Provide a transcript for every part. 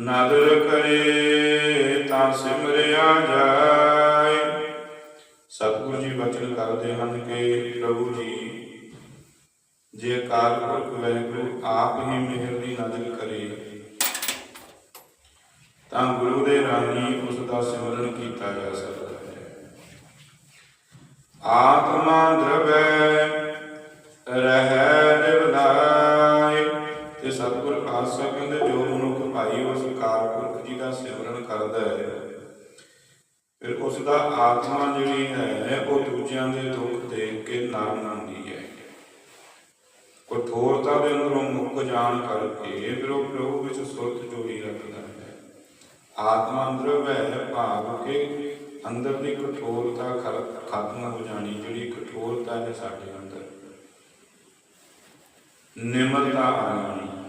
ਨਦਰ ਕਰੇ ਤਾਂ ਸਿਮਰਿਆ ਜਾਏ। ਸਤਿਗੁਰੂ ਜੀ ਵਚਨ ਕਰਦੇ ਹਨ ਕਿ ਪ੍ਰਭੂ ਜੀ, ਜੇ ਅਕਾਲ ਪੁਰਖ ਵਾਹਿਗੁਰੂ ਆਪ ਹੀ ਮਿਹਰ ਦੀ ਨਜ਼ਰ ਕਰੇ, ਤਾਂ ਗੁਰੂ ਦੇ ਰਾਹੀਂ ਉਸ ਦਾ ਸਿਮਰਨ ਕੀਤਾ ਜਾ ਸਕਦਾ ਹੈ। ਆਤਮਾ ਦਰਵੈ, ਰਹਿ ਨਿਰਲਾਇ ਤੇ ਸਤਿਗੁਰ ਪਾਤਸ਼ਾਹ ਕਹਿੰਦੇ, ਜੋ ਭਾਈ ਉਸ ਅਕਾਲ ਜੀ ਦਾ ਸਿਮਰਨ ਕਰਦਾ ਹੈ। ਫਿਰ ਉਸ ਦਾ ਆਤਮਾ ਜਿਹੜੀ ਹੈ, ਉਹ ਦੂਜਿਆਂ ਦੇ ਦੁੱਖ ਦੇਖ ਕੇ ਨਰਮ ਹੁੰਦੀ ਹੈ। ਕਠੋਰਤਾ ਦੇ ਅੰਦਰੋਂ ਮੁੱਕ ਜਾਣ ਕਰਕੇ ਫਿਰ ਉਹ ਪ੍ਰਭੂ ਵਿੱਚ ਸੁਰਤ ਜੋੜੀ ਰੱਖਦਾ ਹੈ। ਆਤਮਾ ਅੰਦਰ ਵਹਿ ਭਾਵ ਕੇ ਅੰਦਰ ਦੀ ਕਠੋਰਤਾ ਖਤਮ ਹੋ ਜਾਣੀ, ਜਿਹੜੀ ਕਠੋਰਤਾ ਹੈ ਸਾਡੇ ਅੰਦਰ। ਨਿਮਰਤਾ ਆ ਜਾਣੀ।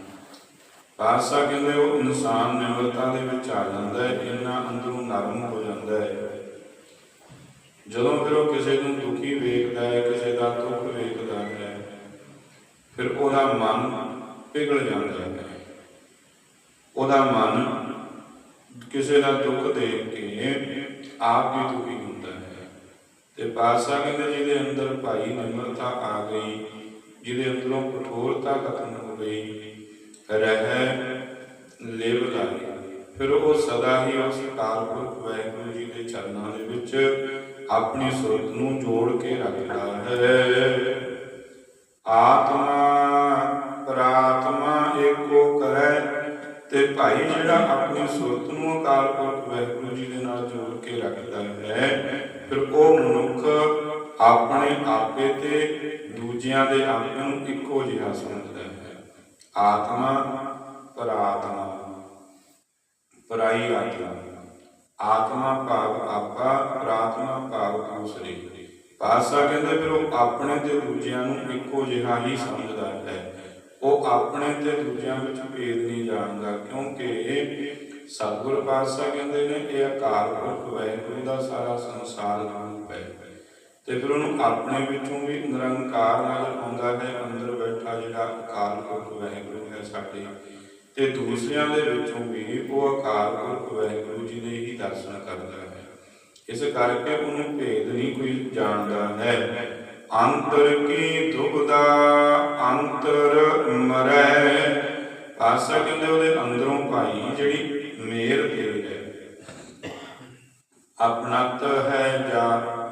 ਪਾਤਸ਼ਾਹ ਕਹਿੰਦੇ ਉਹ ਇਨਸਾਨ ਨਿਮਰਤਾ ਦੇ ਵਿੱਚ ਆ ਜਾਂਦਾ ਹੈ ਇੰਨਾ ਅੰਦਰੋਂ ਨਰਮ ਹੋ ਜਾਂਦਾ ਹੈ। ਜਦੋਂ ਫਿਰ ਉਹ ਕਿਸੇ ਨੂੰ ਦੁਖੀ ਵੇਖਦਾ ਹੈ, ਕਿਸੇ ਦਾ ਦੁੱਖ ਵੇਖਦਾ ਹੈ, ਫਿਰ ਉਹਦਾ ਮਨ ਪਿਘਲ ਜਾਂਦਾ ਹੈ। ਉਹਦਾ ਮਨ ਕਿਸੇ ਦਾ ਦੁੱਖ ਦੇਖ ਕੇ ਆਪ ਵੀ ਦੁਖੀ ਹੁੰਦਾ ਹੈ। ਤੇ ਪਾਤਸ਼ਾਹ ਕਹਿੰਦੇ, ਜਿਹਦੇ ਅੰਦਰ ਭਾਈ ਨਿਮਰਤਾ ਆ ਗਈ, ਜਿਹਦੇ ਅੰਦਰੋਂ ਕਠੋਰਤਾ ਖਤਮ ਹੋ ਗਈ ਰਹਿ, ਲਿਵ ਲਾਈ ਫਿਰ ਉਹ ਸਦਾ ਹੀ ਉਸ ਅਕਾਲ ਪੁਰਖ ਵਾਹਿਗੁਰੂ ਜੀ ਦੇ ਚਰਨਾਂ ਦੇ ਵਿੱਚ ਆਪਣੀ ਸੁਰਤ ਨੂੰ ਜੋੜ ਕੇ ਰੱਖਦਾ ਹੈ। ਆਤਮਾ, ਪ੍ਰਾਤਮਾ ਏਕੋ ਕਰੈ ਤੇ ਭਾਈ ਜਿਹੜਾ ਆਪਣੀ ਸੁਰਤ ਨੂੰ ਅਕਾਲ ਪੁਰਖ ਵਾਹਿਗੁਰੂ ਜੀ ਦੇ ਨਾਲ ਜੋੜ ਕੇ ਰੱਖਦਾ ਹੈ, ਫਿਰ ਉਹ ਮਨੁੱਖ ਆਪਣੇ ਆਪੇ ਤੇ ਦੂਜਿਆਂ ਦੇ ਆਪੇ ਨੂੰ ਇੱਕੋ ਜਿਹਾ ਸਮਝਦਾ ਹੈ। ਆਤਮਾ ਪ੍ਰਾਤਮਾ। ਪਰਾਈ ਆਤਮਾ। ਆਤਮਾ ਭਾਵ ਆਪਾ, ਪ੍ਰਾਤਮਾ ਭਾਵ ਦੂਸਰੀ ਪਾਸਾ ਕਹਿੰਦੇ, ਫਿਰ ਉਹ ਆਪਣੇ ਤੇ ਦੂਜਿਆਂ ਨੂੰ ਇੱਕੋ ਜਿਹਾ ਹੀ ਸਮਝਦਾ ਹੈ। ਉਹ ਆਪਣੇ ਤੇ ਦੂਜਿਆਂ ਵਿੱਚ ਭੇਦ ਨਹੀਂ ਜਾਣਦਾ, ਕਿਉਂਕਿ ਇਹ ਸਤਿਗੁਰ ਪਾਤਸ਼ਾਹ ਕਹਿੰਦੇ ਨੇ, ਇਹ ਅਕਾਲ ਪੁਰਖ ਵਾਹਿਗੁਰੂ ਦਾ ਸਾਰਾ ਸੰਸਾਰ ਰੂਪ ਹੈ। ਤੇ ਫਿਰ ਉਹਨੂੰ ਆਪਣੇ ਵਿੱਚੋਂ ਵੀ ਨਿਰੰਕਾਰ ਨਾਲ ਆਉਂਦਾ ਹੈ, ਅੰਦਰ ਬੈਠਾ ਜਿਹੜਾ ਅਕਾਲ ਪੁਰਖ ਵਾਹਿਗੁਰੂ ਹੈ ਸਾਡੇ। ਤੇ ਦੂਸਰਿਆਂ ਦੇ ਵਿੱਚੋਂ ਵੀ ਉਹ ਅਕਾਲ ਪੁਰਖ ਵਾਹਿਗੁਰੂ ਜੀ ਦੇ ਹੀ ਦਰਸ਼ਨ ਕਰਦਾ ਹੈ। ਇਸ ਕਰਕੇ ਉਹਨੂੰ ਭੇਦ ਨਹੀਂ ਕੋਈ ਜਾਣਦਾ ਹੈ। ਅੰਤਰ ਕੀ ਦੁਬਦਾ ਅੰਤਰ ਮਰੈ? ਆਸਾ ਕਹਿੰਦੇ ਉਹਦੇ ਅੰਦਰੋਂ ਭਾਈ ਜਿਹੜੀ ਮੇਰ ਤੇਰੀ ਹੈ। ਆਪਣਤ ਹੈ ਜਾਂ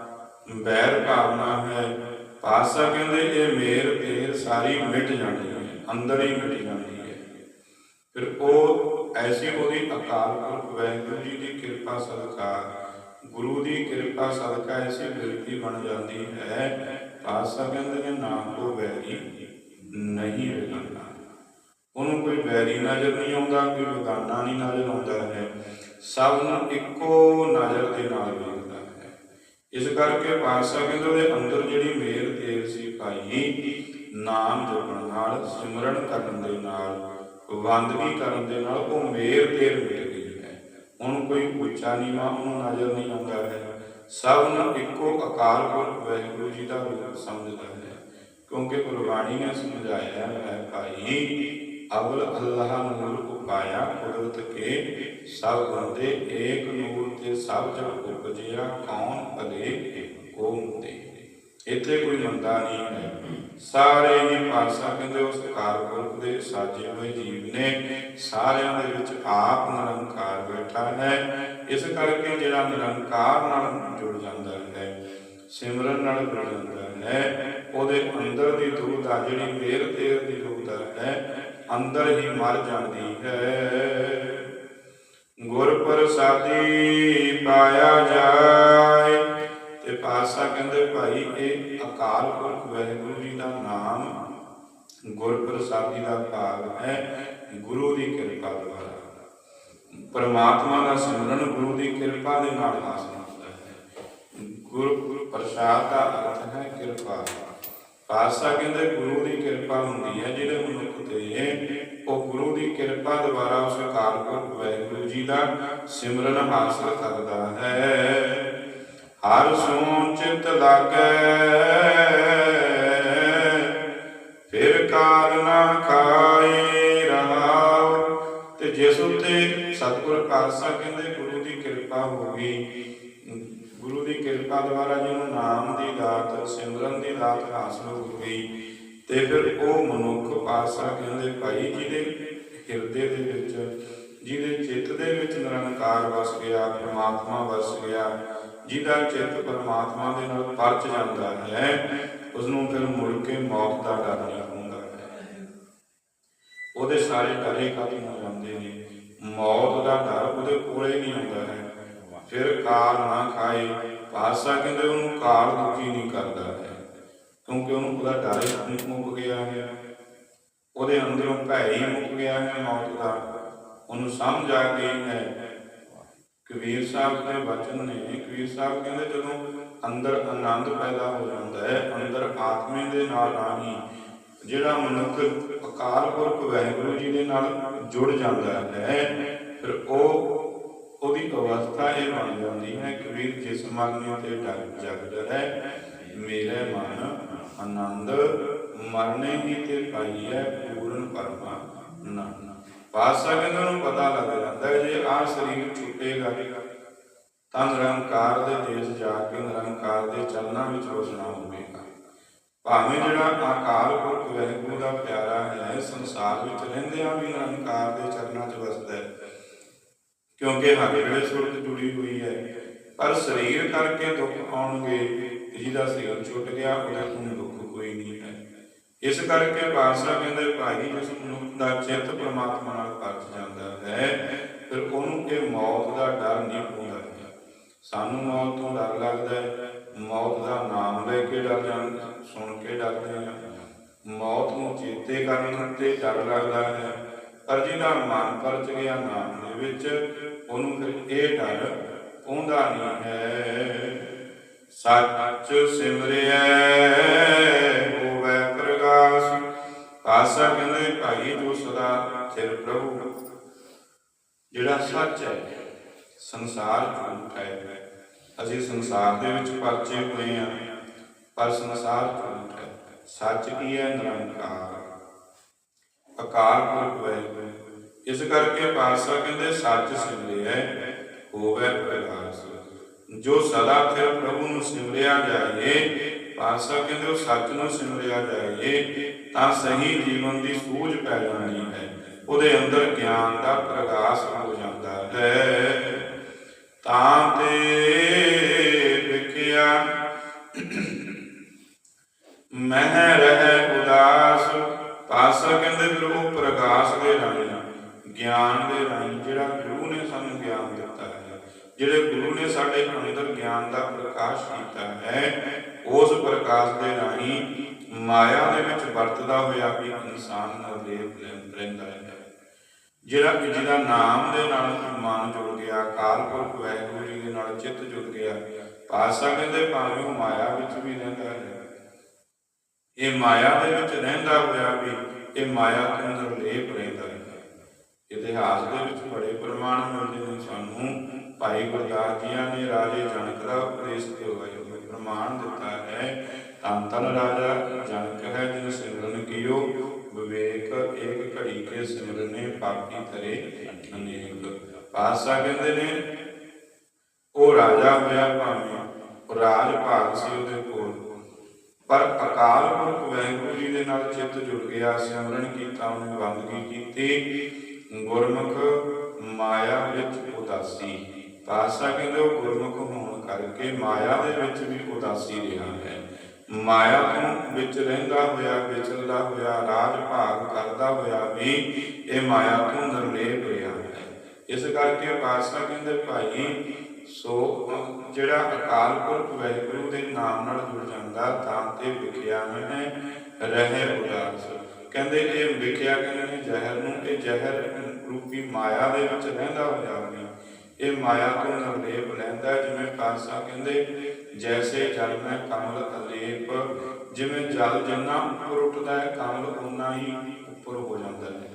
ਬੈਰ ਭਾਵਨਾ ਹੈ। ਪਾਸਾ ਕਹਿੰਦੇ ਇਹ ਮੇਰ ਤੇਰ ਸਾਰੀ ਮਿਟ ਜਾਣੀ ਹੈ, ਅੰਦਰ ਹੀ ਮਿਟ ਜਾਂਦੀ ਹੈ। ਫਿਰ ਉਹ ਐਸੀ ਉਹਦੀ ਅਕਾਲ ਪੁਰਖ ਵਾਹਿਗੁਰੂ ਜੀ ਦੀ ਕਿਰਪਾ ਸਦਕਾ, ਗੁਰੂ ਦੀ ਕਿਰਪਾ ਸਦਕਾ ਐਸੀ ਬਿਰਤੀ ਬਣ ਜਾਂਦੀ ਹੈ। ਪਾਸਾ ਕਹਿੰਦੇ ਨੇ ਨਾਮ ਕੋ ਵੈਰੀ ਨਹੀਂ ਵੇਖਣਾ ਉਹਨੂੰ ਕੋਈ ਵੈਰੀ ਨਜ਼ਰ ਨਹੀਂ ਆਉਂਦਾ, ਕੋਈ ਬੇਗਾਨਾ ਨਹੀਂ ਨਜ਼ਰ ਆਉਂਦਾ ਹੈ। ਸਭ ਨੂੰ ਇੱਕੋ ਨਜ਼ਰ ਦੇ ਨਾਲ ਵੇਖਦਾ ਇਸ ਕਰਕੇ ਪਾਤਸ਼ਾਹ ਕਹਿੰਦੇ ਉਹਦੇ ਅੰਦਰ ਜਿਹੜੀ ਮੇਰ ਤੇਲ ਸੀ ਭਾਈ ਨਾਮ ਜਪਣ ਨਾਲ, ਸਿਮਰਨ ਕਰਨ ਦੇ ਨਾਲ ਵੰਦਗੀ ਕਰਨ ਦੇ ਨਾਲ ਉਹ ਮੇਲ ਤੇਲ ਮਿਲ ਗਈ ਹੈ। ਹੁਣ ਕੋਈ ਉੱਚਾ ਨੀਵਾਂ ਉਹਨੂੰ ਨਜ਼ਰ ਨਹੀਂ ਆਉਂਦਾ ਹੈ। ਸਭ ਨੂੰ ਇੱਕੋ ਅਕਾਲ ਪੁਰਖ ਵਾਹਿਗੁਰੂ ਜੀ ਦਾ ਰੂਪ ਸਮਝਦਾ ਹੈ। ਕਿਉਂਕਿ ਗੁਰਬਾਣੀ ਨੇ ਸਮਝਾਇਆ ਹੈ ਭਾਈ ਅਵਲ ਅੱਲਾਹ ਨੂਰ ਉਪਾਇਆ ਕੁਦਰਤ ਕੇ ਸਭ ਬੰਦੇ ਏਕ ਨੂਰ ਤੇ ਸਭ ਜਗ ਉਪਜਿਆ ਕੌਣ ਭਲੇ ਕੋ ਮੁੰਦੇ ਇੱਥੇ ਕੋਈ ਮੰਦਾ ਨਹੀਂ ਹੈ ਸਾਰੇ ਹੀ ਪਾਸਾ ਕਹਿੰਦੇ ਉਸ ਕਾਰਪੁਰਖ ਦੇ ਸਾਜੇ ਹੋਏ ਜੀਵ ਨੇ ਸਾਰਿਆਂ ਦੇ ਵਿੱਚ ਆਪ ਨਿਰੰਕਾਰ ਬੈਠਾ ਹੈ ਇਸ ਕਰਕੇ ਜਿਹੜਾ ਨਿਰੰਕਾਰ ਨਾਲ ਜੁੜ ਜਾਂਦਾ ਹੈ ਸਿਮਰਨ ਨਾਲ ਜੁੜ ਜਾਂਦਾ ਹੈ ਉਹਦੇ ਅੰਦਰ ਦੀ ਦੁਬਦਾ ਜਿਹੜੀ ਮੇਰ ਤੇਰ ਦੀ ਦੁਬਦਾ ਹੈ ਅੰਦਰ ਹੀ ਮਰ ਜਾਂਦੀ ਹੈ। ਗੁਰ ਪ੍ਰਸਾਦੀ ਪਾਇਆ ਜਾਏ। ਤੇ ਪਾਸਾ ਕਹਿੰਦੇ, ਭਾਈ, ਇਹ ਅਕਾਲ ਪੁਰਖ ਵਾਹਿਗੁਰੂ ਜੀ ਦਾ ਨਾਮ ਗੁਰ ਪ੍ਰਸਾਦੀ ਦਾ ਭਾਵ ਹੈ। ਗੁਰੂ ਦੀ ਕਿਰਪਾ ਦੁਆਰਾ। ਪਰਮਾਤਮਾ ਦਾ ਸਿਮਰਨ ਗੁਰੂ ਦੀ ਕਿਰਪਾ ਦੇ ਨਾਲ ਹਾਸਲ ਹੁੰਦਾ ਹੈ। ਗੁਰੂ ਪ੍ਰਸਾਦ ਦਾ ਅਰਥ ਹੈ ਕਿਰਪਾ। ਪਾਤਸ਼ਾਹ ਕਹਿੰਦੇ ਗੁਰੂ ਦੀ ਕਿਰਪਾ ਹੁੰਦੀ ਹੈ, ਜਿਹੜੇ ਮਨੁੱਖ ਤੇ ਉਹ ਗੁਰੂ ਦੀ ਕਿਰਪਾ ਦੁਆਰਾ ਉਸ ਅਕਾਲ ਪੁਰਖ ਜੀ ਦਾ ਸਿਮਰਨ ਹਾਸਲ ਕਰਦਾ ਹੈ। ਹਰ ਸੋਚ ਚਿਤ ਲਾਗੈ, ਫਿਰ ਕਾਲ ਖਾਏ ਰਹਾਉ, ਤੇ ਜਿਸ ਉੱਤੇ ਸਤਿਗੁਰ ਪਾਤਸ਼ਾਹ ਕਹਿੰਦੇ ਗੁਰੂ ਦੀ ਕਿਰਪਾ ਹੋ ਗਈ ਕਿਰਪਾ ਦੁਆਰਾ ਜਿਹਨੂੰ ਨਾਮ ਦੀ ਦਾਤ, ਸਿਮਰਨ ਦੀ ਦਾਤ ਹਾਸਲ ਹੋ ਗਈ, ਤੇ ਫਿਰ ਉਹ ਮਨੁੱਖ ਪਾਤਸ਼ਾਹ ਕਹਿੰਦੇ, ਭਾਈ ਜਿਹਦੇ ਹਿਰਦੇ ਦੇ ਵਿੱਚ, ਜਿਹਦੇ ਚਿੱਤ ਦੇ ਵਿੱਚ ਨਿਰੰਕਾਰ ਵਸ ਗਿਆ, ਪ੍ਰਮਾਤਮਾ ਵਸ ਗਿਆ, ਜਿਹਦਾ ਚਿੱਤ ਪਰਮਾਤਮਾ ਦੇ ਨਾਲ ਪਰਚ ਜਾਂਦਾ ਹੈ ਉਸ ਨੂੰ ਫਿਰ ਮੁੜ ਕੇ ਮੌਤ ਦਾ ਡਰ ਨਹੀਂ ਹੁੰਦਾ ਹੈ। ਉਹਦੇ ਸਾਰੇ ਡਰੇ ਖਤਮ ਹੋ ਜਾਂਦੇ ਨੇ। ਮੌਤ ਦਾ ਡਰ ਉਹਦੇ ਕੋਲੇ ਨਹੀਂ ਹੁੰਦਾ ਹੈ। ਫਿਰ ਕਾਰ ਨਾ ਖਾਏ ਪਾਤਸ਼ਾਹ ਕਹਿੰਦੇ ਉਹਨੂੰ ਕਾਲ ਦੁਖੀ ਨਹੀਂ ਕਰਦਾ ਹੈ, ਕਿਉਂਕਿ ਉਹਨੂੰ ਉਹਦਾ ਡਰ ਮੁੱਕ ਗਿਆ ਹੈ। ਉਹਦੇ ਅੰਦਰੋਂ ਭੈ ਹੀ ਮੁੱਕ ਗਿਆ ਹੈ, ਮੌਤ ਦਾ। ਉਹਨੂੰ ਸਮਝ ਆ ਗਈ ਹੈ ਕਬੀਰ ਸਾਹਿਬ ਦੇ ਵਚਨ ਨੇ ਕਬੀਰ ਸਾਹਿਬ ਕਹਿੰਦੇ ਜਦੋਂ ਅੰਦਰ ਆਨੰਦ ਪੈਦਾ ਹੋ ਜਾਂਦਾ ਹੈ, ਅੰਦਰ ਆਤਮੇ ਦੇ ਨਾਲ ਰਾਹੀਂ ਜਿਹੜਾ ਮਨੁੱਖ ਅਕਾਲ ਪੁਰਖ ਵਾਹਿਗੁਰੂ ਜੀ ਦੇ ਨਾਲ ਜੁੜ ਜਾਂਦਾ ਹੈ, ਫਿਰ ਉਹ ਉਹਦੀ ਅਵਸਥਾ ਇਹ ਬਣ ਜਾਂਦੀ ਹੈ ਕਬੀਰ ਜਿਸ ਮਨ ਤੇ ਜਗ ਜਗ ਡਰੈ ਮੇਰੇ ਮਨ ਆਨੰਦ ਮਰਨੇ ਦੀ ਤੇ ਪਾਈ ਹੈ ਪੂਰਨ ਪਰਮਾ ਨਾ ਪਾਸਾ ਕਹਿੰਦੇ ਨੂੰ ਪਤਾ ਲੱਗ ਜਾਂਦਾ ਜੇ ਆਹ ਸਰੀਰ ਛੁੱਟੇਗਾ ਤਾਂ ਨਿਰੰਕਾਰ ਦੇ ਦੇਸ਼ ਜਾ ਕੇ ਨਿਰੰਕਾਰ ਦੇ ਚਰਨਾਂ ਵਿੱਚ ਵਸਣਾ ਹੋਵੇਗਾ। ਭਾਵੇਂ ਜਿਹੜਾ ਅਕਾਲ ਪੁਰਖ ਵਾਹਿਗੁਰੂ ਦਾ ਪਿਆਰਾ ਹੈ, ਸੰਸਾਰ ਵਿੱਚ ਰਹਿੰਦਿਆਂ ਵੀ ਨਿਰੰਕਾਰ ਦੇ ਚਰਨਾਂ 'ਚ ਵਸਦਾ ਹੈ। ਕਿਉਂਕਿ ਹਰ ਵੇਲੇ ਸੁਰਤ ਜੁੜੀ ਹੋਈ ਹੈ, ਪਰ ਸਰੀਰ ਕਰਕੇ ਦੁੱਖ ਆਉਣਗੇ ਜਿਹਦਾ ਸਰੀਰ ਛੁੱਟ ਗਿਆ, ਉਹਦਾ ਨੂੰ ਦੁੱਖ ਕੋਈ ਨਹੀਂ ਹੈ। ਇਸ ਕਰਕੇ ਪਾਤਸ਼ਾਹ ਕਹਿੰਦੇ, ਭਾਈ, ਜਿਸ ਮਨੁੱਖ ਦਾ ਚਿੱਤ ਪ੍ਰਮਾਤਮਾ ਨਾਲ ਪਰਚ ਜਾਂਦਾ ਹੈ, ਫਿਰ ਉਹਨੂੰ ਇਹ ਮੌਤ ਦਾ ਡਰ ਨਹੀਂ ਹੁੰਦਾ। ਸਾਨੂੰ ਮੌਤ ਤੋਂ ਡਰ ਲੱਗਦਾ ਹੈ। ਮੌਤ ਦਾ ਨਾਮ ਲੈ ਕੇ ਡਰ ਜਾਂਦਾ ਸੁਣ ਕੇ ਡਰਦੇ ਹਾਂ। ਮੌਤ ਨੂੰ ਚੇਤੇ ਕਰਨ ਤੇ ਡਰ ਲੱਗਦਾ ਹੈ। ਪਰ ਜਿਹਦਾ ਮਨ ਪਰਚ ਗਿਆ ਨਾਮ ਦੇ ਵਿੱਚ। ਉਹਨੂੰ ਫਿਰ ਇਹ ਡਰ ਆਉਂਦਾ ਨਹੀਂ ਹੈ। ਸੱਚ ਸਿਮਰਿਐ, ਹੋਵੇ ਪ੍ਰਗਾਸ। ਆਸਾ ਕਹਿੰਦੇ, ਭਾਈ, ਜੋ ਸਦਾ ਚਿਰ ਪ੍ਰਭੂ ਜਿਹੜਾ ਸੱਚ ਹੈ, ਸੰਸਾਰ ਝੂਠ ਹੈ। ਅਸੀਂ ਸੰਸਾਰ ਦੇ ਵਿੱਚ ਪਰਚੇ ਹੋਏ ਹਾਂ, ਪਰ ਸੰਸਾਰ ਝੂਠ ਹੈ। ਸੱਚ ਕੀ ਹੈ? ਨਿਰੰਕਾਰ ਅਕਾਲ ਪੁਰਖ ਵਾਹਿਗੁਰੂ ਇਸ ਕਰਕੇ ਪਾਤਸ਼ਾਹ ਕਹਿੰਦੇ ਸੱਚ ਸਿਮਰਿਐ ਹੋਵੇ ਪ੍ਰਗਾਸ ਜੋ ਸਦਾ ਫਿਰ ਪ੍ਰਭੂ ਨੂੰ ਸਿਮਰਿਆ ਜਾਏ ਪਾਤਸ਼ਾਹ ਕਹਿੰਦੇ ਉਹ ਸੱਚ ਨੂੰ ਸਿਮਰਿਆ ਜਾਏ, ਤਾਂ ਸਹੀ ਜੀਵਨ ਦੀ ਸੂਝ ਪੈ ਜਾਣੀ ਹੈ। ਉਹਦੇ ਅੰਦਰ ਗਿਆਨ ਦਾ ਪ੍ਰਕਾਸ਼ ਹੋ ਜਾਂਦਾ ਹੈ। ਤਾਂ ਤੇ ਵਿਖਿਆ, ਮਹਿ ਰਹਿ ਉਦਾਸ ਪਾਸਾ ਕਹਿੰਦੇ ਫਿਰ ਉਹ ਪ੍ਰਕਾਸ਼ ਦੇ ਰਾਹੀਂ ਗਿਆਨ ਦੇ ਰਾਹੀਂ ਜਿਹੜਾ ਗੁਰੂ ਨੇ ਸਾਨੂੰ ਗਿਆਨ ਦਿੱਤਾ ਹੈ, ਜਿਹੜੇ ਗੁਰੂ ਨੇ ਸਾਡੇ ਅੰਦਰ ਗਿਆਨ ਦਾ ਪ੍ਰਕਾਸ਼ ਕੀਤਾ ਹੈ, ਉਸ ਪ੍ਰਕਾਸ਼ ਦੇ ਰਾਹੀਂ ਮਾਇਆ ਦੇ ਵਿੱਚ ਵਰਤਦਾ ਹੋਇਆ ਵੀ ਇਨਸਾਨ ਨਿਰਲੇਪ ਰਹਿੰਦਾ ਹੈ। ਜਿਹੜਾ ਜਿਹਦਾ ਨਾਮ ਦੇ ਨਾਲ ਮਨ ਜੁੜ ਗਿਆ ਕਾਲ ਪੁਰਖ ਵਾਹਿਗੁਰੂ ਜੀ ਦੇ ਨਾਲ ਚਿੱਤ ਜੁੜ ਗਿਆ ਪਾਸਾ ਕਹਿੰਦੇ ਭਾਵੇਂ ਉਹ ਮਾਇਆ ਵਿੱਚ ਵੀ ਰਹਿੰਦਾ ਹੈ ਇਹ ਮਾਇਆ ਦੇ ਵਿੱਚ ਰਹਿੰਦਾ ਹੋਇਆ ਵੀ ਇਹ ਮਾਇਆ ਤੋਂ ਨਿਰਲੇਪ ਰਹਿੰਦਾ ਹੈ। ਇਤਿਹਾਸ ਦੇ ਵਿੱਚ ਬੜੇ ਪ੍ਰਮਾਣ ਮਿਲਦੇ ਨੇ ਸਾਨੂੰ। ਭਾਈ ਗੁਰਦਾਸ ਜੀਆਂ ਨੇ ਰਾਜੇ ਜਨਕ ਦਾ ਉਪਦੇਸ਼ ਦਿਵਾਇਆ ਪ੍ਰਮਾਣ ਦਿੱਤਾ ਹੈ। ਤਨ ਤਨ ਰਾਜਾ, ਜਨਕ ਹੈ ਜਿਨ ਸਿਮਰਨ ਕੀਓ। ਵਿਵੇਕ ਇੱਕ ਘੜੀ ਕੇ ਸਿਮਰਨੇ ਪਾਪੀ ਤਰੇ ਅਨੇਕ। ਪਾਸਾ ਕਹਿੰਦੇ ਨੇ, ਉਹ ਰਾਜਾ ਹੋਇਆ ਭਾਵੇਂ ਰਾਜ ਭਾਗ ਸੀ ਉਹਦੇ ਕੋਲ ਪਰ ਅਕਾਲ ਪੁਰਖ ਵਾਹਿਗੁਰੂ ਜੀ ਦੇ ਨਾਲ ਚਿੱਤ ਜੁੜ ਗਿਆ, ਸਿਮਰਨ ਕੀਤਾ, ਉਹਨੇ ਬੰਦਗੀ ਕੀਤੀ। ਗੁਰਮੁਖ ਮਾਇਆ ਵਿੱਚ ਉਦਾਸੀ। ਪਾਸਾ ਕਹਿੰਦੇ ਉਹ ਗੁਰਮੁਖ ਹੋਣ ਕਰਕੇ ਮਾਇਆ ਦੇ ਵਿੱਚ ਵੀ ਉਦਾਸੀ ਰਿਹਾ ਹੈ। ਮਾਇਆ ਤੋਂ ਵਿੱਚ ਰਹਿੰਦਾ ਹੋਇਆ ਵਿਚਲਦਾ ਹੋਇਆ, ਰਾਜ ਭਾਗ ਕਰਦਾ ਹੋਇਆ ਵੀ ਇਹ ਮਾਇਆ ਤੋਂ ਨਿਰਲੇਪ ਰਿਹਾ ਹੈ। ਇਸ ਕਰਕੇ ਪਾਤਸ਼ਾਹ ਕਹਿੰਦੇ, ਭਾਈ ਸੋ ਜਿਹੜਾ ਅਕਾਲ ਪੁਰਖ ਵਾਹਿਗੁਰੂ ਦੇ ਨਾਮ ਨਾਲ ਜੁੜ ਜਾਂਦਾ, ਤਾਂ ਤੇ ਵਿਖਿਆ ਹੈ ਰਹੇ ਉਦਾਸ। ਕਹਿੰਦੇ, ਇਹ ਵਿਖਿਆ ਕਹਿੰਦੇ ਨੇ ਜ਼ਹਿਰ ਨੂੰ, ਇਹ ਜ਼ਹਿਰ ਰੂਪੀ ਮਾਇਆ ਦੇ ਵਿੱਚ ਰਹਿੰਦਾ ਹੋਇਆ ਵੀ। ਇਹ ਮਾਇਆ ਤੋਂ ਨਿਰਲੇਪ ਲੈਂਦਾ ਜਿਵੇਂ ਪਾਤਸ਼ਾਹ ਕਹਿੰਦੇ, ਜੈਸੇ ਜਲ ਮੈਂ ਕਮਲ ਅਲੇਪ। ਜਿਵੇਂ ਜਲ ਜਿੰਨਾ ਉੱਪਰ ਉੱਠਦਾ ਹੈ, ਕਮਲ ਉਨਾ ਹੀ ਉੱਪਰ ਹੋ ਜਾਂਦਾ ਹੈ।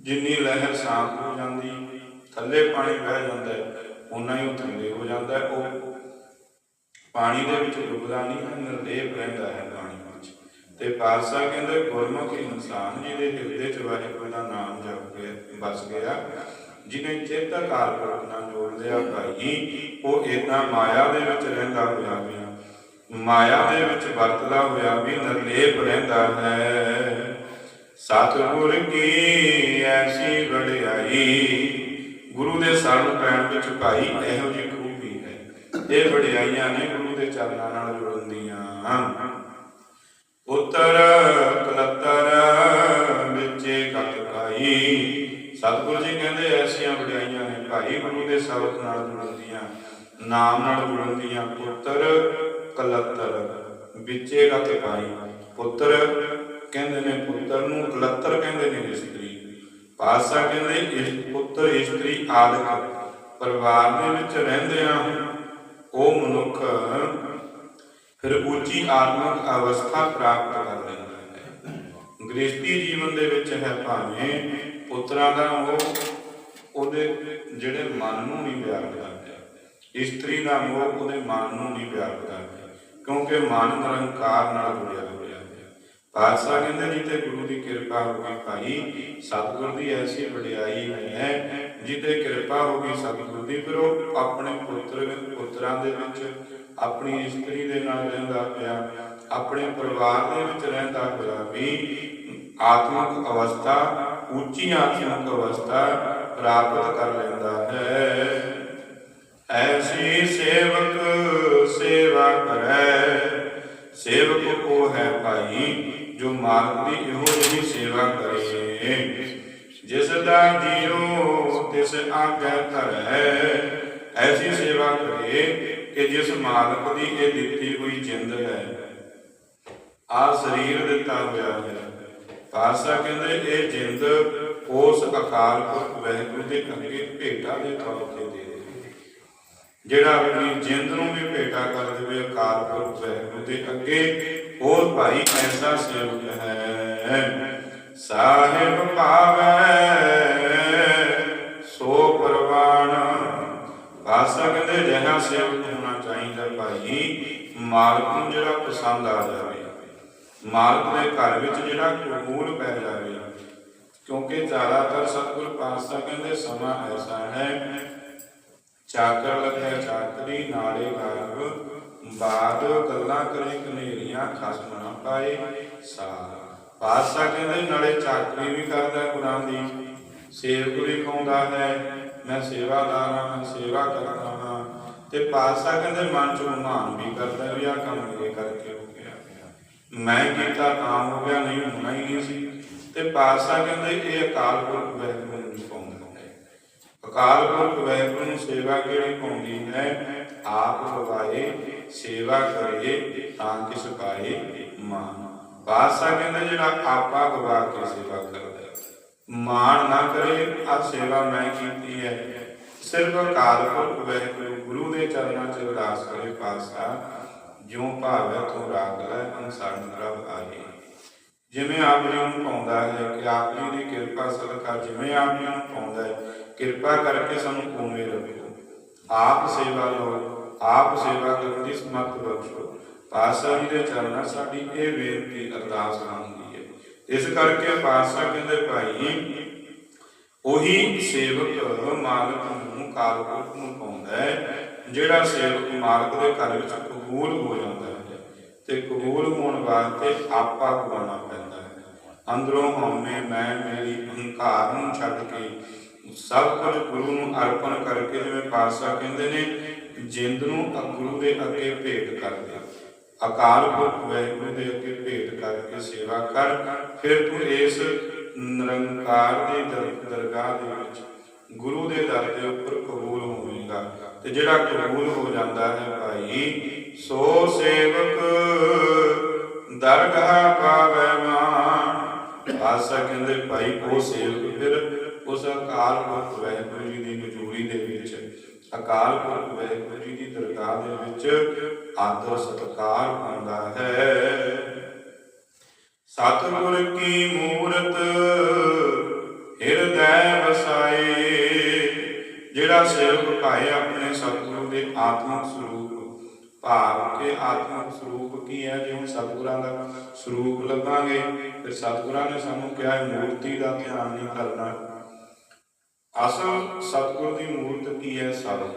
ਜਿੰਨੀ ਲਹਿਰ ਸ਼ਾਂਤ ਹੋ ਜਾਂਦੀ, ਥੱਲੇ ਪਾਣੀ ਵਹਿ ਜਾਂਦਾ ਹੈ। ਉਨਾ ਹੀ ਉਹ ਥੱਲੇ ਹੋ ਜਾਂਦਾ ਹੈ। ਉਹ ਪਾਣੀ ਦੇ ਵਿੱਚ ਡੁੱਬਦਾ ਨਹੀਂ ਹੈ ਨਿਰਲੇਪ ਰਹਿੰਦਾ ਹੈ ਪਾਣੀ ਵਿੱਚ। ਤੇ ਪਾਤਸ਼ਾਹ ਕਹਿੰਦੇ, ਗੁਰਮੁਖ ਇਨਸਾਨ ਜਿਹਦੇ ਹਿਰਦੇ 'ਚ ਵਾਹਿਗੁਰੂ ਦਾ ਨਾਮ ਜਪ ਕੇ ਬਸ ਗਿਆ, ਜਿਹਨੇ ਚਿੱਤ ਅਕਾਲ ਪੁਰਖ ਨਾਲ ਜੋੜ ਲਿਆ, ਭਾਈ, ਉਹ ਇਦਾਂ ਮਾਇਆ ਦੇ ਵਿੱਚ ਰਹਿੰਦਾ ਹੋਇਆ ਵੀ ਮਾਇਆ ਦੇ ਵਿੱਚ ਵਰਤਦਾ ਹੋਇਆ ਵੀ ਨਿਰਲੇਪ ਰਹਿੰਦਾ ਹੈ। ਸਤਿਗੁਰ ਕੀ ਐਸੀ ਵਡਿਆਈ ਗੁਰੂ ਦੇ ਸ਼ਰਨ ਪੈਣ ਵਿੱਚ ਭਾਈ ਇਹੋ ਜਿਹੀ ਖੂਬੀ ਹੈ। ਇਹ ਵਡਿਆਈਆਂ ਨੇ ਗੁਰੂ ਦੇ ਚਰਨਾਂ ਨਾਲ ਜੁੜਨ ਦੀਆਂ ਉਤਰ ਕਲਤਰ ਵਿੱਚੇ ਕਤ ਭਾਈ ਸਤਿਗੁਰੂ ਜੀ ਕਹਿੰਦੇ ਐਸੀਆਂ ਵਡਿਆਈਆਂ ਨੇ ਭਾਈ ਗੁਰੂ ਦੇ ਸ਼ਬਦ ਨਾਲ ਜੁੜਨ ਦੀਆਂ ਨਾਮ ਨਾਲ ਜੁੜਨ ਦੀਆਂ ਪੁੱਤਰ ਕਲਤਰ ਵਿੱਚੇ ਕਤ ਭਾਈ ਪੁੱਤਰ ਕਹਿੰਦੇ ਨੇ ਪੁੱਤਰ ਨੂੰ ਕਲਤਰ ਕਹਿੰਦੇ ਨੇ ਇਸਤਰੀ ਪਾਸਾ ਕਹਿੰਦੇ, ਇਸ ਪੁੱਤਰ ਇਸਤਰੀ ਆਦਿਕ ਪਰਿਵਾਰ ਦੇ ਵਿੱਚ ਰਹਿੰਦਿਆਂ ਉਹ ਮਨੁੱਖ ਫਿਰ ਉੱਚੀ ਆਤਮਿਕ ਅਵਸਥਾ ਪ੍ਰਾਪਤ ਕਰ ਲੈਂਦਾ ਹੈ। ਗ੍ਰਸਤੀ ਜੀਵਨ ਦੇ ਵਿੱਚ ਹੈ ਭਾਵੇਂ ਪੁੱਤਰਾਂ ਦਾ ਉਹ ਉਹਦੇ ਜਿਹੜੇ ਮਨ ਨੂੰ ਨਹੀਂ ਪਿਆਰ ਕਰਦਾ। ਇਸਤਰੀ ਦਾ ਮੋਹ ਉਹਦੇ ਮਨ ਨੂੰ ਨਹੀਂ ਪਿਆਰ ਕਰਦਾ। ਕਿਉਂਕਿ ਮਨ ਨਿਰੰਕਾਰ ਨਾਲ ਜੁੜਿਆ ਹੋਇਆ ਕਹਿੰਦੇ ਜੀ ਗੁਰੂ ਦੀ ਕਿਰਪਾ ਹੋ ਗਈ ਭਾਈ ਸਤਿਗੁਰ ਦੀ ਐਸੀ ਵਡਿਆਈ ਹੈ ਜਿੱਤੇ ਕਿਰਪਾ ਹੋ ਗਈ ਸਤਿਗੁਰ ਦੀ, ਫਿਰ ਉਹ ਆਪਣੇ ਪੁੱਤਰ ਪੁੱਤਰਾਂ ਦੇ ਵਿੱਚ, ਆਪਣੀ ਇਸਤਰੀ ਦੇ ਨਾਲ ਰਹਿੰਦਾ ਪਿਆ, ਆਪਣੇ ਪਰਿਵਾਰ ਦੇ ਵਿੱਚ ਰਹਿੰਦਾ ਹੋਇਆ ਵੀ, ਆਤਮਿਕ ਅਵਸਥਾ, ਉੱਚੀ ਆਤਮਿਕ ਅਵਸਥਾ ਪ੍ਰਾਪਤ ਕਰ ਲੈਂਦਾ ਹੈ। ਐਸੀ ਸੇਵਕ ਸੇਵਾ ਕਰੈ, ਸੇਵਕ ਉਹ ਹੈ ਭਾਈ ਜੋ ਮਾਲਕ ਦੀ ਇਹੋ ਜਿਹੀ ਸੇਵਾ ਕਰੇ। ਜਿਸ ਦਾ ਜੀਉ ਤਿਸ ਆਗੈ ਧਰੈ। ਐਸੀ ਸੇਵਾ ਕਰੇ ਕਿ ਜਿਸ ਮਾਲਕ ਦੀ ਇਹ ਦਿੱਤੀ ਹੋਈ ਜਿੰਦ ਹੈ। ਆ ਸਰੀਰ ਦਿੱਤਾ ਹੋਇਆ ਹੈ। ਪਾਸਾ ਕਹਿੰਦੇ, ਇਹ ਜਿੰਦ ਉਸ ਅਕਾਲ ਪੁਰਖ ਵਾਹਿਗੁਰੂ ਦੇ ਅੱਗੇ ਭੇਟਾ ਦੇ ਤੌਰ ਤੇ ਦੇ ਦੇ। ਜਿਹੜਾ ਆਪਣੀ ਜਿੰਦ ਨੂੰ ਵੀ ਭੇਟਾ ਕਰ ਦੇਵੇ, ਅਕਾਲ ਪੁਰਖ ਵਾਹਿਗੁਰੂ ਦੇ ਅੱਗੇ ਉਹ ਭਾਈ ਐਸਾ ਸੇਵਕ ਹੈ। ਸਾਹਿਬ ਪਾਵੈ ਸੋ ਪ੍ਰਵਾਨ। ਪਾਸਾ ਕਹਿੰਦੇ ਜਹਾਂ ਸੇਵਕ ਹੋਣਾ ਚਾਹੀਦਾ ਭਾਈ। ਮਾਲਕ ਨੂੰ ਜਿਹੜਾ ਪਸੰਦ ਆ ਜਾਵੇ। ਮਾਲਕ ਦੇ ਘਰ ਵਿੱਚ ਜਿਹੜਾ ਕਬੂਲ ਪੈ ਜਾਵੇ। ਕਿਉਂਕਿ ਜ਼ਿਆਦਾਤਰ ਸਤਿਗੁਰ ਪਾਤਸ਼ਾਹ ਕਹਿੰਦੇ, ਸਮਾਂ ਐਸਾ ਹੈ। ਚਾਕਰ ਲੱਗੇ ਚਾਕਰੀ ਨਾਲੇ ਗਰਭ ਬਾਦ ਗੱਲਾਂ ਕਰੇ ਕਨੇਰੀਆਂ ਖਸਮ ਨਾ ਪਾਏ। ਸਾਰ ਪਾਤਸ਼ਾਹ ਕਹਿੰਦੇ, ਨਾਲੇ ਚਾਕਰੀ ਵੀ ਕਰਦਾ ਗੁਰਾਂ ਦੀ। ਸੇਵਕ ਵੀ ਪਾਉਂਦਾ ਹੈ। ਮੈਂ ਸੇਵਾਦਾਰ ਹਾਂ ਮੈਂ ਸੇਵਾ ਕਰਦਾ ਹਾਂ। ਤੇ ਪਾਤਸ਼ਾਹ ਕਹਿੰਦੇ, ਮਨ ਚ ਮਾਨ ਵੀ ਕਰਦਾ ਵੀ ਆ, ਕੰਮ ਮੇਰੇ ਕਰਕੇ ਹੋ ਗਿਆ ਮੈਂ ਕੀਤਾ ਤਾਂ ਹੋ ਗਿਆ, ਨਹੀਂ ਹੋਣਾ ਹੀ ਨਹੀਂ ਸੀ। ਤੇ ਪਾਤਸ਼ਾਹ ਕਹਿੰਦੇ, ਇਹ ਅਕਾਲ ਪੁਰਖ ਵਾਹਿਗੁਰੂ ਅਕਾਲ ਪੁਰਖ ਵਾਹਿਗੁਰੂ ਨੂੰ ਸੇਵਾ ਕਿਹੜੀ ਪਾਉਂਦੀ ਹੈ? ਆਪ ਗਵਾਏ ਸੇਵਾ ਕਰੇ ਤਾਂ ਕਿਸ ਪਾਏ ਮਾਨ। ਪਾਤਸ਼ਾਹ ਕਹਿੰਦੇ, ਜਿਹੜਾ ਆਪਾ ਗਵਾ ਕੇ ਸੇਵਾ ਕਰਦਾ ਮਾਣ ਨਾ ਕਰੇ, ਆ ਸੇਵਾ ਮੈਂ ਕੀਤੀ ਹੈ। ਸਿਰਫ ਅਕਾਲ ਪੁਰਖ ਵਾਹਿਗੁਰੂ ਗੁਰੂ ਦੇ ਚਰਨਾਂ 'ਚ ਅਰਦਾਸ ਕਰੇ ਪਾਤਸ਼ਾਹ ਜਿਉ ਭਾਵੈ ਤੂੰ ਰਾਗ ਲੈ ਅਨਸਰਨ ਪ੍ਰਭ ਆਏ। ਜਿਵੇਂ ਆਪ ਜੀ ਨੂੰ ਪਾਉਂਦਾ ਹੈ ਕਿ ਆਪ ਜੀ ਦੀ ਕਿਰਪਾ ਸਦਕਾ ਜਿਵੇਂ ਆਪ ਜੀ ਨੂੰ ਪਾਉਂਦਾ ਹੈ, ਕਿਰਪਾ ਕਰਕੇ ਸਾਨੂੰ ਉਵੇਂ ਰੱਖੋ ਆਪ ਸੇਵਾ ਲਓ, ਆਪ ਸੇਵਾ ਕਰਨ ਦੀ ਸਮਰਥ ਬਖਸ਼ੋ। ਪਾਤਸ਼ਾਹ ਜੀ ਦੇ ਚਰਨਾਂ ਸਾਡੀ ਇਹ ਬੇਨਤੀ ਅਰਦਾਸ ਹੁੰਦੀ ਹੈ। ਇਸ ਕਰਕੇ ਪਾਤਸ਼ਾਹ ਕਹਿੰਦੇ, ਭਾਈ, ਉਹੀ ਸੇਵਕ ਮਾਲਕ ਨੂੰ ਕਾਲਪੁਰਖ ਨੂੰ ਪਾਉਂਦਾ ਹੈ, ਜਿਹੜਾ ਸੇਵਕ ਮਾਲਕ ਦੇ ਘਰ ਵਿੱਚ ਕਬੂਲ ਹੋ ਜਾਂਦਾ ਹੈ। ਤੇ ਕਬੂਲ ਹੋਣ ਵਾਸਤੇ ਆਪਾ ਗਵਾਉਣਾ ਪੈਂਦਾ ਹੈ। ਅੰਦਰੋਂ ਹਉਮੈ ਮੈਂ ਮੇਰੀ ਅਹੰਕਾਰ ਨੂੰ ਛੱਡ ਕੇ ਸਭ ਕੁਝ ਗੁਰੂ ਨੂੰ ਅਰਪਣ ਕਰਕੇ ਜਿਵੇਂ ਪਾਤਸ਼ਾਹ ਕਹਿੰਦੇ ਨੇ, ਜਿੰਦ ਨੂੰ ਗੁਰੂ ਦੇ ਅੱਗੇ ਭੇਟ ਕਰ ਦੇ। ਅਕਾਲ ਪੁਰਖ ਵਾਹਿਗੁਰੂ ਦੇ ਅੱਗੇ ਭੇਟ ਕਰਕੇ ਸੇਵਾ ਕਰ, ਫਿਰ ਤੂੰ ਇਸ ਨਿਰੰਕਾਰ ਦੀ ਦਰ- ਦਰਗਾਹ ਦੇ ਵਿੱਚ ਗੁਰੂ ਦੇ ਦਰ ਦੇ ਉੱਪਰ ਕਬੂਲ ਹੋਵੇਗਾ। ਤੇ ਜਿਹੜਾ ਕਬੂਲ ਹੋ ਜਾਂਦਾ ਹੈ ਭਾਈ ਸੋ ਸੇਵਕ, ਦਰਗਾਹ ਪਾਵੇ ਮਾਨ। ਆਸਾ ਕਹਿੰਦੇ, ਭਾਈ, ਉਹ ਸੇਵਕ ਫਿਰ ਉਸ ਅਕਾਲ ਪੁਰਖ ਵਾਹਿਗੁਰੂ ਜੀ ਦੀ ਹਜ਼ੂਰੀ ਦੇ ਵਿੱਚ, ਅਕਾਲ ਪੁਰਖ ਵਾਹਿਗੁਰੂ ਜੀ ਦੀ ਦਰਗਾਹ ਦੇ ਵਿੱਚ ਆਦਰ ਸਤਕਾਰ ਹੁੰਦਾ ਹੈ। ਸਤਿਗੁਰ ਕੀ ਮੂਰਤ ਹਿਰਦੈ ਵਸਾਏ, ਜਿਹੜਾ ਸੇਵਕ ਭਾਏ ਆਪਣੇ ਸਤਿਗੁਰੂ ਦੇ ਆਤਮਿਕ ਸਰੂਪ ਭਾਵ ਕਿ ਆਤਮਿਕ ਸਰੂਪ ਕੀ ਹੈ? ਜੇ ਹੁਣ ਸਤਿਗੁਰਾਂ ਦਾ ਸਰੂਪ ਲੱਭਾਂਗੇ, ਫਿਰ ਸਤਿਗੁਰਾਂ ਨੇ ਸਾਨੂੰ ਕਿਹਾ ਹੈ, ਮੂਰਤੀ ਦਾ ਧਿਆਨ ਨਹੀਂ ਕਰਨਾ। ਅਸਲ ਸਤਿਗੁਰ ਦੀ ਮੂਰਤ ਕੀ ਹੈ? ਸਬਦ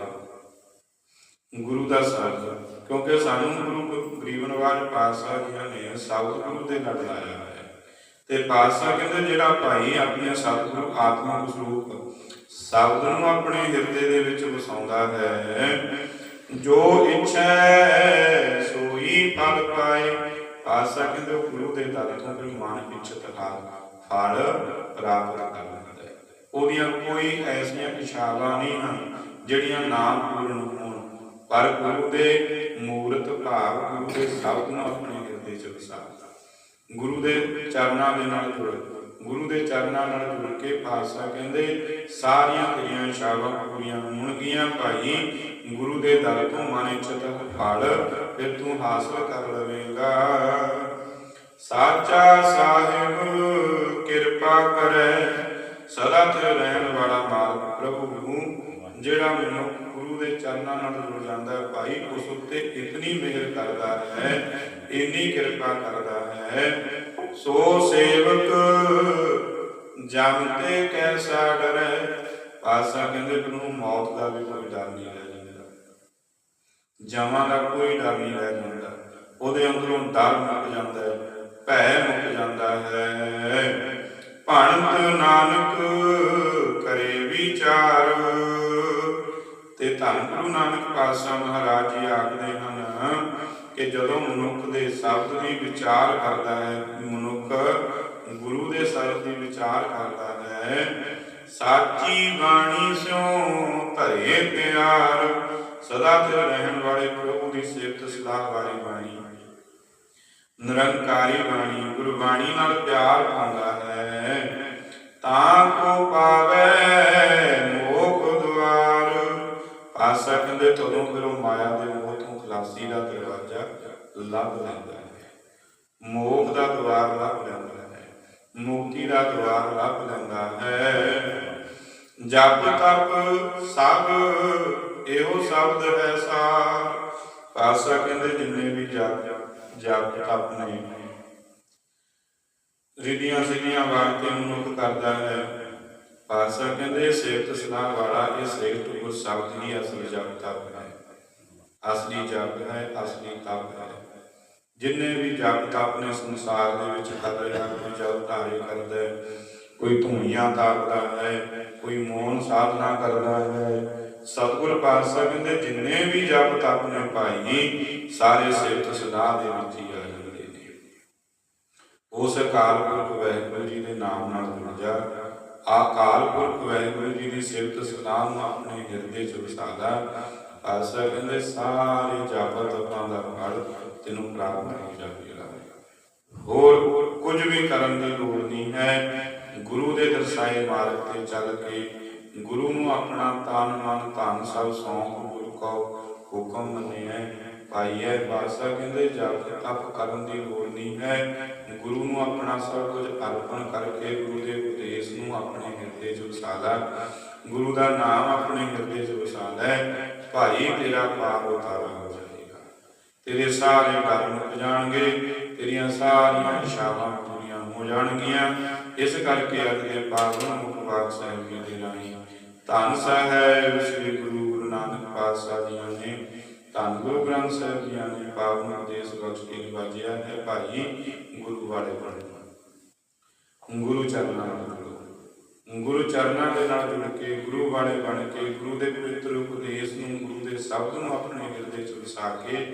ਗੁਰੂ ਦਾ ਸ਼ਬਦ ਕਿਉਂਕਿ ਸਾਨੂੰ ਗੁਰੂ ਗਰੀਬਨਵਾਜ ਪਾਤਸ਼ਾਹ ਜੀਆਂ ਨੇ ਸ਼ਬਦ ਦੇ ਲੜ ਲਾਇਆ ਹੈ। ਤੇ ਪਾਤਸ਼ਾਹ ਕਹਿੰਦੇ, ਜਿਹੜਾ ਭਾਈ ਆਪਣੇ ਸਤਿਗੁਰੂ ਆਤਮਿਕ ਸਰੂਪ ਸ਼ਬਦ ਨੂੰ ਆਪਣੇ ਹਿਰਦੇ ਦੇ ਵਿੱਚ ਵਸਾਉਂਦਾ ਹੈ ਜੋ ਇੱਛੈ ਸੋਈ ਫਲ ਪਾਏ ਪਾਤਸ਼ਾਹ ਕਹਿੰਦੇ ਗੁਰੂ ਦੇ ਦਰ ਤੋਂ ਫਿਰ ਮਨ ਇੱਛਤ ਹਾਲ ਫਲ ਪ੍ਰਾਪਤ ਕਰ ਲੈਂਦਾ ਹੈ। ਉਹਦੀਆਂ ਕੋਈ ਐਸੀਆਂ ਇਸ਼ਾਰਾ ਨਹੀਂ ਹਨ ਜਿਹੜੀਆਂ ਨਾਮ ਪੂਰਨ ਹੋਣ। ਪਰ ਗੁਰੂ ਦੇ ਮੂਰਤ ਭਾਵ ਗੁਰੂ ਦੇ ਸ਼ਬਦ ਨੂੰ ਆਪਣੇ ਹਿਰਦੇ ਚ ਵਸਾ ਗੁਰੂ ਦੇ ਚਰਨਾਂ ਦੇ ਨਾਲ ਜੁੜ ਗੁਰੂ ਦੇ ਚਰਨਾਂ ਨਾਲ ਜੁੜ ਕੇ ਪਾਤਸ਼ਾਹ ਕਹਿੰਦੇ, ਸਾਰੀਆਂ ਤੇਰੀਆਂ ਇਸ਼ਾਰਾਂ ਪੂਰੀਆਂ ਹੋਣਗੀਆਂ ਭਾਈ। ਗੁਰੂ ਦੇ ਦਰ ਤੋਂ ਮਨ ਇੱਛਤ ਫਲ, ਫਿਰ ਤੂੰ ਹਾਸਲ ਕਰ ਲਵੇਂਗਾ। ਸਾਚਾ ਸਾਹਿਬ, ਕਿਰਪਾ ਕਰੇ, ਸਦਾ ਤੇ ਰਹਿਣ ਵਾਲਾ ਮਾਲਕ ਪ੍ਰਭੂ ਜਿਹੜਾ ਮੈਨੂੰ ਗੁਰੂ ਦੇ ਚਰਨਾਂ ਨਾਲ ਜੁੜ ਜਾਂਦਾ ਹੈ, ਭਾਈ ਉਸ ਉੱਤੇ ਇਤਨੀ ਮਿਹਰ ਕਰਦਾ ਹੈ, ਇੰਨੀ ਕਿਰਪਾ ਕਰਦਾ ਹੈ। ਸੋ ਸੇਵਕ ਜਮ ਤੇ ਕੈਸਾ ਡਰੇ ਪਾਸਾ ਕਹਿੰਦੇ ਮੈਨੂੰ ਮੌਤ ਦਾ ਵੀ ਕੋਈ ਡਰ ਨਹੀਂ ਹੈ। ਜਾਂਦਾ ਦਾ ਕੋਈ ਡਰ ਨਹੀਂ ਰਹਿ ਜਾਂਦਾ ਉਹਦੇ ਅੰਦਰੋਂ ਡਰ ਮੁੱਕ ਜਾਂਦਾ ਹੈ, ਭੈ ਮੁੱਕ ਜਾਂਦਾ ਹੈ। ਭਣਤ ਨਾਨਕ ਕਰੇ ਵਿਚਾਰ। ਤੇ ਧੰਨ ਗੁਰੂ ਨਾਨਕ ਪਾਤਸ਼ਾਹ ਮਹਾਰਾਜ ਜੀ ਆਖਦੇ ਹਨ ਕਿ ਜਦੋਂ ਮਨੁੱਖ ਦੇ ਸ਼ਬਦ ਦੀ ਵਿਚਾਰ ਕਰਦਾ ਹੈ, ਮਨੁੱਖ ਗੁਰੂ ਦੇ ਸ਼ਬਦ ਦੀ ਵਿਚਾਰ ਕਰਦਾ ਹੈ, ਸਾਚੀ ਬਾਣੀ ਸਿਉ ਧਰੇ ਪਿਆਰ। ਸਦਾ ਤੇ ਰਹਿਣ ਵਾਲੇ ਪ੍ਰਭੂ ਦੀ ਸਿਫਤ ਸਲਾਹ ਵਾਲੀ ਬਾਣੀ ਨਿਰੰਕਾਰੀ ਬਾਣੀ, ਗੁਰਬਾਣੀ ਨਾਲ ਪਿਆਰ ਪਾਉਂਦਾ ਹੈ। ਤਾਂ ਕੋ ਪਾਵੇ ਮੋਖ ਦੁਆਰ। ਆਸਾ ਕਹਿੰਦੇ ਤਦੋਂ ਫਿਰ ਮਾਇਆ ਦੇ ਮੋਹ ਤੋਂ ਖਲਾਸੀ ਦਾ ਦਰਵਾਜ਼ਾ ਲੱਭ ਲੈਂਦਾ ਹੈ। ਮੋਖ ਦਾ ਦੁਆਰ ਲੱਭ ਲੈਂਦਾ ਹੈ। ਮੁਕਤੀ ਦਾ ਦੁਆਰ ਲੱਭ ਲੈਂਦਾ ਹੈ। ਜਪ ਤਪ ਸਭ ਇਹੋ ਸ਼ਬਦ ਹੈ ਸਾਰ। ਪਾਸਾ ਕਹਿੰਦੇ ਜਿੰਨੇ ਵੀ ਜਪ ਜਪ ਤਪ ਨੇ ਰਿਧੀਆਂ ਸਿੱਧੀਆਂ ਵਾਸਤੇ ਮਨੁੱਖ ਕਰਦਾ ਹੈ। ਪਾਸਾ ਕਹਿੰਦੇ ਸੇਵਤ ਸਲਾਹ ਵਾਲਾ ਇਹ ਸੇਵਤ ਗੁਰ ਸ਼ਬਦ ਹੀ ਅਸਲੀ ਜਪ ਤਪ ਹੈ। ਅਸਲੀ ਜਪ ਹੈ, ਅਸਲੀ ਤਪ ਹੈ। ਜਿੰਨੇ ਵੀ ਜਪ ਤਪ ਨੇ ਸੰਸਾਰ ਦੇ ਵਿੱਚ ਕਰ ਰਿਹਾ ਕੋਈ ਜਲ ਧਾਰੇ ਕਰਦਾ ਹੈ। ਕੋਈ ਧੂਣੀਆਂ ਤਾਪਦਾ ਹੈ, ਕੋਈ ਮੌਨ ਸਾਧਨਾ ਕਰਦਾ ਹੈ। ਸਤਿਗੁਰ ਪਾਤਸ਼ਾਹ ਕਹਿੰਦੇ, ਜਿੰਨੇ ਵੀ ਜਪ ਤਪ ਨੇ ਭਾਈ, ਸਾਰੇ ਸਿਫਤ ਸਲਾਹ ਦੇ ਵਿੱਚ ਹੀ ਆ ਜਾਂਦੇ ਨੇ ਉਸ ਅਕਾਲ ਪੁਰਖ ਵਾਹਿਗੁਰੂ ਜੀ ਦੇ ਨਾਮ ਨਾਲ ਜੁੜ ਜਾ ਅਕਾਲ ਪੁਰਖ ਵਾਹਿਗੁਰੂ ਜੀ ਦੀ ਸਿਫਤ ਸਲਾਹ ਨੂੰ ਆਪਣੇ ਹਿਰਦੇ ਚ ਵਸਾਦਾ ਪਾਤਸ਼ਾਹ ਕਹਿੰਦੇ, ਸਾਰੇ ਜਪ ਤਪਾਂ ਦਾ ਫਲ ਤੈਨੂੰ ਪ੍ਰਾਪਤ ਹੋ ਜਾਵੇਗਾ। ਹੋਰ ਕੁਝ ਵੀ ਕਰਨ ਦੀ ਲੋੜ ਨਹੀਂ ਹੈ। ਗੁਰੂ ਦੇ ਦਰਸਾਏ ਮਾਰਗ ਤੇ ਚੱਲ ਕੇ ਗੁਰੂ ਨੂੰ ਆਪਣਾ ਤਨ ਮਨ ਧਨ ਸਭ ਸੌਂਪ ਗੁਰੂ ਕੋ ਹੁਕਮ ਮੰਨਿਆ ਪਾਈਐ ਪਾਸਾ ਕਹਿੰਦੇ ਜਪ ਤਪ ਕਰਨ ਦੀ ਲੋੜ ਨਹੀਂ ਹੈ। ਗੁਰੂ ਨੂੰ ਆਪਣਾ ਸਭ ਕੁਝ ਅਰਪਣ ਕਰਕੇ ਗੁਰੂ ਦੇ ਉਪਦੇਸ਼ ਨੂੰ ਆਪਣੇ ਹਿਰਦੇ 'ਚ ਵਸਾ ਲੈ ਗੁਰੂ ਦਾ ਨਾਮ ਆਪਣੇ ਹਿਰਦੇ 'ਚ ਵਸਾ ਲੈ ਭਾਈ, ਤੇਰਾ ਪਾਪ ਉਤਾਰਾ ਹੋ ਜਾਏਗਾ। ਤੇਰੇ ਸਾਰੇ ਡਰ ਮੁੱਕ ਜਾਣਗੇ, ਤੇਰੀਆਂ ਸਾਰੀਆਂ ਇਸ਼ਾਵਾਂ ਪੂਰੀਆਂ ਹੋ ਜਾਣਗੀਆਂ। ਇਸ ਕਰਕੇ ਅੱਜ ਦੇ ਪਾਵਨ ਮੁਖ ਸਾਹਿਬ ਜੀ ਦੇ ਰਾਹੀਂ ਧੰਨ ਸਾਹਿਬ ਸ੍ਰੀ ਗੁਰੂ ਗੁਰੂ ਨਾਨਕ ਪਾਤਸ਼ਾਹ ਜੀਆਂ ਨੇ, ਧੰਨ ਗੁਰੂ ਗ੍ਰੰਥ ਸਾਹਿਬ ਜੀਆਂ ਨੇ ਪਾਵਨ ਉਪਦੇਸ਼ ਬਖਸ਼ ਕੇ ਨਿਵਾਜਿਆ ਹੈ ਭਾਈ ਗੁਰੂ ਵਾਲੇ ਬਣ ਗੁਰੂ ਚਰਨਾਂ ਨਾਲ। ਗੁਰੂ ਚਰਨਾਂ ਦੇ ਨਾਲ ਜੁੜ ਕੇ, ਗੁਰੂ ਵਾਲੇ ਬਣ ਕੇ, ਗੁਰੂ ਦੇ ਪਵਿੱਤਰ ਉਪਦੇਸ਼ ਨੂੰ, ਗੁਰੂ ਦੇ ਸ਼ਬਦ ਨੂੰ ਆਪਣੇ ਹਿਰਦੇ 'ਚ ਵਸਾ ਕੇ,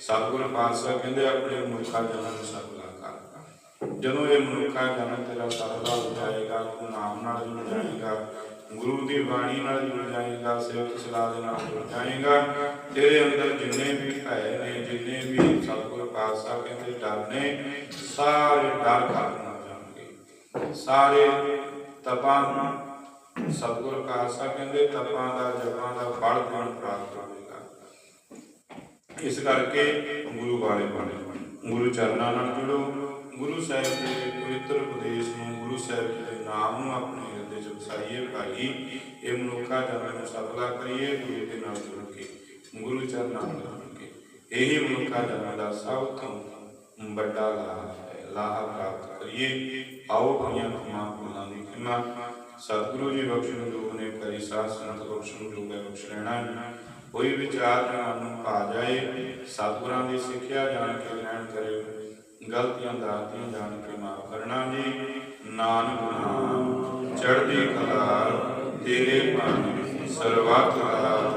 ਸਤਿਗੁਰ ਪਾਤਸ਼ਾਹ ਕਹਿੰਦੇ ਆਪਣੇ ਮਨੁੱਖਾ ਜਨਮ ਨੂੰ ਸਫਲਾ ਕਰ ਜਦੋਂ ਇਹ ਮਨੁੱਖਾ ਜਨਮ ਤੇਰਾ ਸਫਲਾ ਹੋ ਜਾਏਗਾ, ਤੂੰ ਨਾਮ ਨਾਲ ਜੁੜ ਜਾਏਗਾ ਗੁਰੂ ਦੀ ਬਾਣੀ ਨਾਲ ਜੁੜ ਜਾਏਗਾ, ਸੇਵਕ ਸਲਾਹ ਦੇ ਨਾਲ ਜੁੜ ਜਾਏਗਾ। ਤੇਰੇ ਅੰਦਰ ਜਿੰਨੇ ਵੀ ਭੈ ਨੇ, ਜਿੰਨੇ ਵੀ ਸਤਿਗੁਰ ਪਾਤਸ਼ਾਹ ਕਹਿੰਦੇ ਡਰ ਨੇ, ਸਾਰੇ ਡਰ ਖਤਮ ਹੋ ਜਾਣਗੇ। ਸਾਰੇ ਤਪਾਂ ਨੂੰ ਸਤਿਗੁਰ ਪਾਤਸ਼ਾਹ ਕਹਿੰਦੇ ਤਪਾਂ ਦਾ, ਜਪਾਂ ਦਾ ਫਲ ਤੈਨੂੰ ਪ੍ਰਾਪਤ ਹੋਵੇਗਾ। ਇਸ ਕਰਕੇ ਗੁਰੂ ਵਾਲੇ ਬਣੇ। ਗੁਰੂ ਚਰਨਾਂ ਨਾਲ ਜੁੜੋ। ਗੁਰੂ ਸਾਹਿਬ ਦੇ ਪਵਿੱਤਰ ਉਪਦੇਸ਼ ਨੂੰ ਗੁਰੂ ਸਾਹਿਬ ਦੇ ਨਾਮ ਨੂੰ ਆਪਣੇ ਹਿਰਦੇ 'ਚ ਵਸਾਈਏ ਭਾਈ ਇਹ ਮਨੁੱਖਾ ਜਨਮ ਨੂੰ ਸਫਲਾ ਕਰੀਏ ਗੁਰੂ ਦੇ ਨਾਲ ਜੁੜ ਕੇ, ਗੁਰੂ ਚਰਨਾਂ ਨਾਲ ਜੁੜ ਕੇ। ਇਹੀ ਮਨੁੱਖਾ ਜਨਮ ਦਾ ਸਭ ਤੋਂ ਵੱਡਾ ਲਾਭ ਹੈ। ਲਾਭ ਪ੍ਰਾਪਤ ਕਰੀਏ। ਆਓ ਹੋਈਆਂ ਖਮਾ ਭੁੱਲਾਂ ਦੀ ਖਿਮਾ। ਸਤਿਗੁਰੂ ਜੀ ਬਖਸ਼ਣ ਜੋਗ ਨੇ ਕਰੀ ਸਾਧ ਸੰਤ ਬਖਸ਼ਣ ਜੋਗ ਹੈ, ਬਖਸ਼ ਰਹਿਣਾ ਕੋਈ ਵਿਚਾਰ ਦੇ ਨੂੰ ਪਾ ਜਾਏ। ਸਤਿਗੁਰਾਂ ਦੀ ਸਿੱਖਿਆ ਜਾਣ ਕੇ ਲੈਣ ਕਰੇ। ਗਲਤੀਆਂ ਦਾ ਜਾਣ ਕੇ ਮਾਫ ਕਰਨਾ ਜੀ। ਨਾਨਕ ਨਾਮ ਚੜ੍ਹਦੀ ਕਲਾ ਤੇਰੇ ਭਾਣੇ ਸਰਬੱਤ ਦਾ